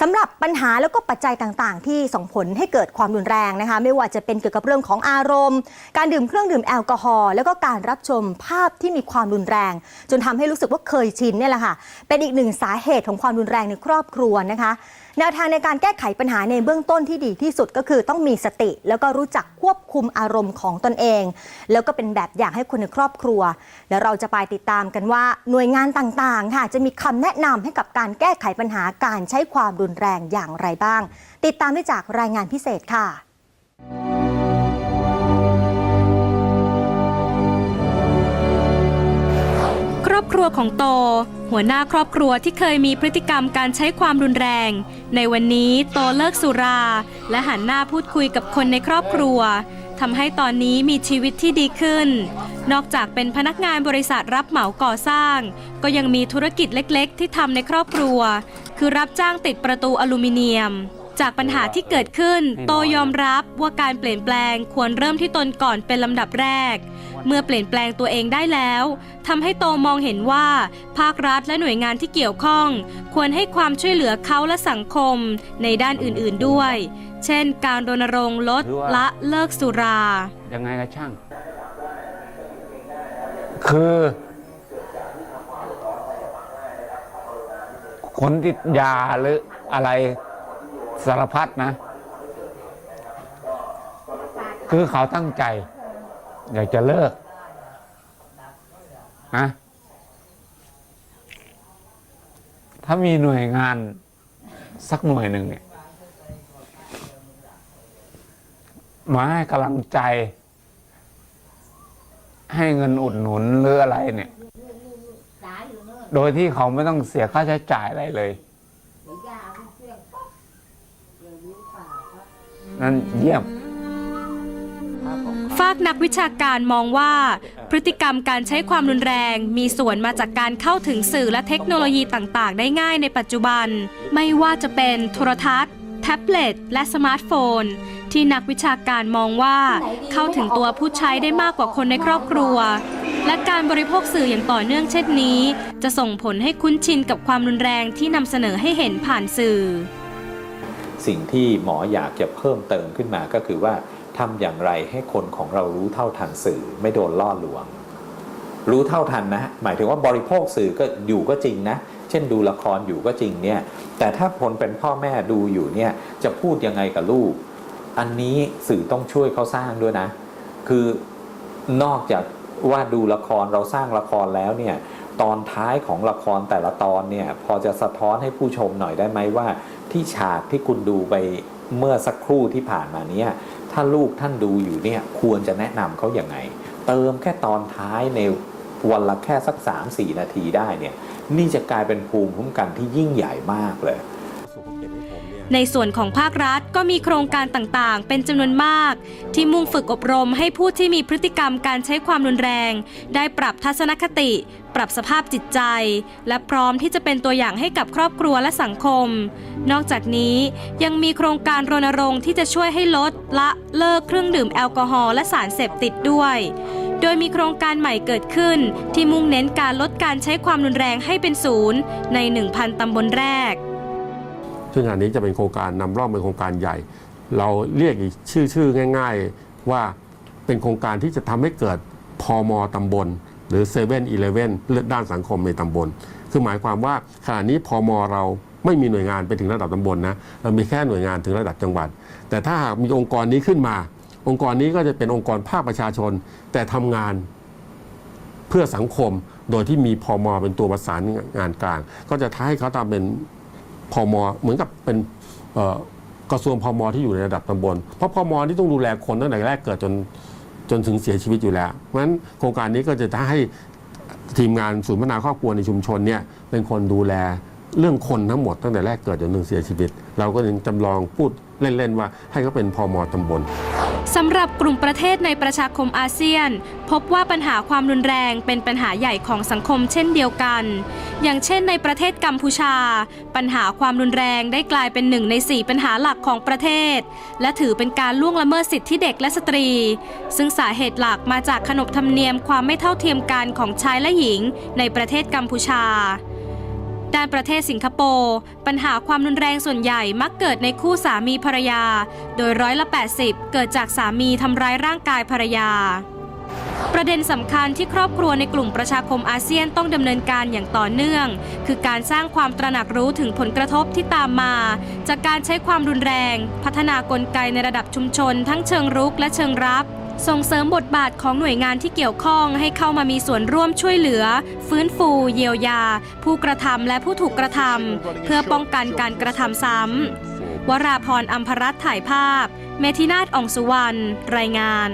สำหรับปัญหาแล้วก็ปัจจัยต่างๆ ที่ส่งผลให้เกิดความรุนแรงนะคะ ไม่ว่าจะเป็นเกี่ยวกับเรื่องของอารมณ์ การดื่มเครื่องดื่มแอลกอฮอล์แล้วก็การรับชมภาพที่มีความรุนแรง จนทำให้รู้สึกว่าเคยชินเนี่ยแหละค่ะเป็นอีกหนึ่งสาเหตุของความรุนแรงในครอบครัวนะคะ แนวทางในการแก้ไขปัญหาในเบื้องต้นที่ดีที่สุดก็คือต้องมีสติ แล้วก็รู้จักควบคุมอารมณ์ของตนเอง แล้วก็เป็นแบบอย่างให้คนในครอบครัว แล้วเราจะไปติดตามกันว่าหน่วยงานต่างๆ ค่ะ จะมีคำแนะนำให้กับการแก้ไขปัญหาการใช้ความรุนแรงอย่างไรบ้าง ติดตามได้จากรายงานพิเศษค่ะ อบครัวของโต หัวหน้าครอบครัวที่เคยมีพฤติกรรมการใช้ความรุนแรง ในวันนี้โตเลิกสุรา และหันหน้าพูดคุยกับคนในครอบครัวทำให้ตอนนี้มีชีวิตที่ดีขึ้น นอกจากเป็นพนักงานบริษัทรับเหมาก่อสร้าง ก็ยังมีธุรกิจเล็กๆ ที่ทำในครอบครัว คือรับจ้างติดประตูอลูมิเนียม จากปัญหาที่เกิดขึ้น โตยอมรับว่าการเปลี่ยนแปลงควรเริ่มที่ตนก่อนเป็นลำดับแรก เมื่อเปลี่ยนแปลงตัวเองได้แล้วทำให้โตมองเห็นว่า ภาครัฐและหน่วยงานที่เกี่ยวข้อง ควรให้ความช่วยเหลือเขาและสังคมในด้านอื่นๆด้วย เช่น การรณรงค์ลดละเลิกสุรายังไงก็ช่าง คือ คนติดยาหรืออะไร สารพัดนะ คือเขาตั้งใจ อยากจะเลิกนะถ้ามีหน่วยงานสักหน่วยหนึ่งเนี่ยมาให้กำลังใจ ให้เงินอุดหนุนหรืออะไรเนี่ย โดยที่เขาไม่ต้องเสียค่าใช้จ่ายอะไรเลย นั่นเยี่ยม ฝากนักวิชาการมองว่า พฤติกรรมการใช้ความรุนแรง มีส่วนมาจากการเข้าถึงสื่อและเทคโนโลยีต่าง ๆ ได้ง่ายในปัจจุบัน ไม่ว่าจะเป็นโทรทัศน์ แท็บเล็ต และสมาร์ทโฟน ที่นักวิชาการมองว่า เข้าถึงตัวผู้ใช้ได้มากกว่าคนในครอบครัว และการบริโภคสื่ออย่างต่อเนื่องเช่นนี้ จะส่งผลให้คุ้นชินกับความรุนแรงที่นำเสนอให้เห็นผ่านสื่อ สิ่งที่หมออยากจะเพิ่มเติมขึ้นมาก็คือว่าทำอย่างไรให้คนของเรารู้เท่าทันสื่อไม่โดนล่อลวง รู้เท่าทันนะ หมายถึงว่าบริโภคสื่อก็อยู่ก็จริงนะ เช่นดูละครอยู่ก็จริงเนี่ยแต่ถ้าผลเป็นพ่อแม่ดูอยู่เนี่ยจะพูดยังไงกับลูก อันนี้สื่อต้องช่วยเขาสร้างด้วยนะ คือนอกจากว่าดูละครเราสร้างละครแล้วเนี่ย ตอนท้ายของละครแต่ละตอนเนี่ยพอจะสะท้อนให้ผู้ชมหน่อยได้ไหมว่า ที่ฉากที่คุณดูไปเมื่อสักครู่ที่ผ่านมาเนี่ยถ้าลูกท่านดูอยู่เนี่ยควรจะแนะนำเขาอย่างไง เติมแค่ตอนท้ายในวันละแค่สัก 3-4 นาทีได้เนี่ยนี่จะกลายเป็นภูมิคุ้มกันที่ยิ่งใหญ่มากเลย ในส่วนของภาครัฐก็มีโครงการต่างๆ เป็นจำนวนมาก ที่มุ่งฝึกอบรมให้ผู้ที่มีพฤติกรรมการใช้ความรุนแรง ได้ปรับทัศนคติ ปรับสภาพจิตใจ และพร้อมที่จะเป็นตัวอย่างให้กับครอบครัวและสังคม นอกจากนี้ยังมีโครงการรณรงค์ที่จะช่วยให้ลดละเลิกเครื่องดื่มแอลกอฮอล์และสารเสพติดด้วยโดยมีโครงการใหม่เกิดขึ้น ที่มุ่งเน้นการลดการใช้ความรุนแรงให้เป็นศูนย์ใน 1,000 ตำบลแรก ซึ่งอันนี้จะเป็นโครงการนำร่องเป็นโครงการใหญ่ เราเรียกอีกชื่อชื่อง่าย ๆ ว่าเป็นโครงการที่จะทำให้เกิดพอมตำบล หรือ7 e เ e ่ e อเลือด้านสังคมในตำบล คือหมายความว่าขณะนี้พอมเราไม่มีหน่วยงานไปถึงระดับตำบลนะเรามีแค่หน่วยงานถึงระดับจังหวัด แต่ถ้าหากมีองค์กรนี้ขึ้นมา องค์กรนี้ก็จะเป็นองค์กรภาคประชาชน แต่ทำงานเพื่อสังคมโดยที่มีพอมเป็นตัวประสานงานกลาง ก็จะท้าให้เขาทำเป็น พอมเหมือนกับเป็นกระทรวงพอมที่อยู่ในระดับตำบล เพราะพอมที่ต้องดูแลคนตั้งแต่แรกเกิดจนจนถึงเสียชีวิตอยู่แล้ว เพราะฉะนั้นโครงการนี้ก็จะท้าให้ทีมงานศูนย์พัฒนาครอบครัวในชุมชนเนี่ยเป็นคนดูแลเรื่องคนทั้งหมดตั้งแต่แรกเกิดจนถึงเสียชีวิต เราก็ยังจำลองพูดเล่น ๆ ว่าให้เขาเป็นพอมตำบล สำหรับกลุ่มประเทศในประชาคมอาเซียน พบว่าปัญหาความรุนแรงเป็นปัญหาใหญ่ของสังคมเช่นเดียวกัน อย่างเช่นในประเทศกัมพูชา ปัญหาความรุนแรงได้กลายเป็นหนึ่งในสี่ปัญหาหลักของประเทศ และถือเป็นการล่วงละเมิดสิทธิเด็กและสตรี ซึ่งสาเหตุหลักมาจากขนบธรรมเนียมความไม่เท่าเทียมกันของชายและหญิงในประเทศกัมพูชา ด้านประเทศสิงคโปร์ปัญหาความรุนแรงส่วนใหญ่มักเกิดในคู่สามีภรรยา โดยร้อยละ 80 เกิดจากสามีทำร้ายร่างกายภรรยา ประเด็นสำคัญที่ครอบครัวในกลุ่มประชาคมอาเซียนต้องดำเนินการอย่างต่อเนื่อง คือการสร้างความตระหนักรู้ถึงผลกระทบที่ตามมา จากการใช้ความรุนแรง พัฒนากลไกในระดับชุมชน ทั้งเชิงรุกและเชิงรับ ส่งเสริมบทบาทของหน่วยงานที่เกี่ยวข้องให้เข้ามามีส่วนร่วมช่วยเหลือ ฟื้นฟู เยียวยา ผู้กระทำและผู้ถูกกระทำเพื่อป้องกันการกระทำซ้ำวราพรอัมพรัตน์ถ่ายภาพ เมธินาฏอ่องสุวรรณ รายงาน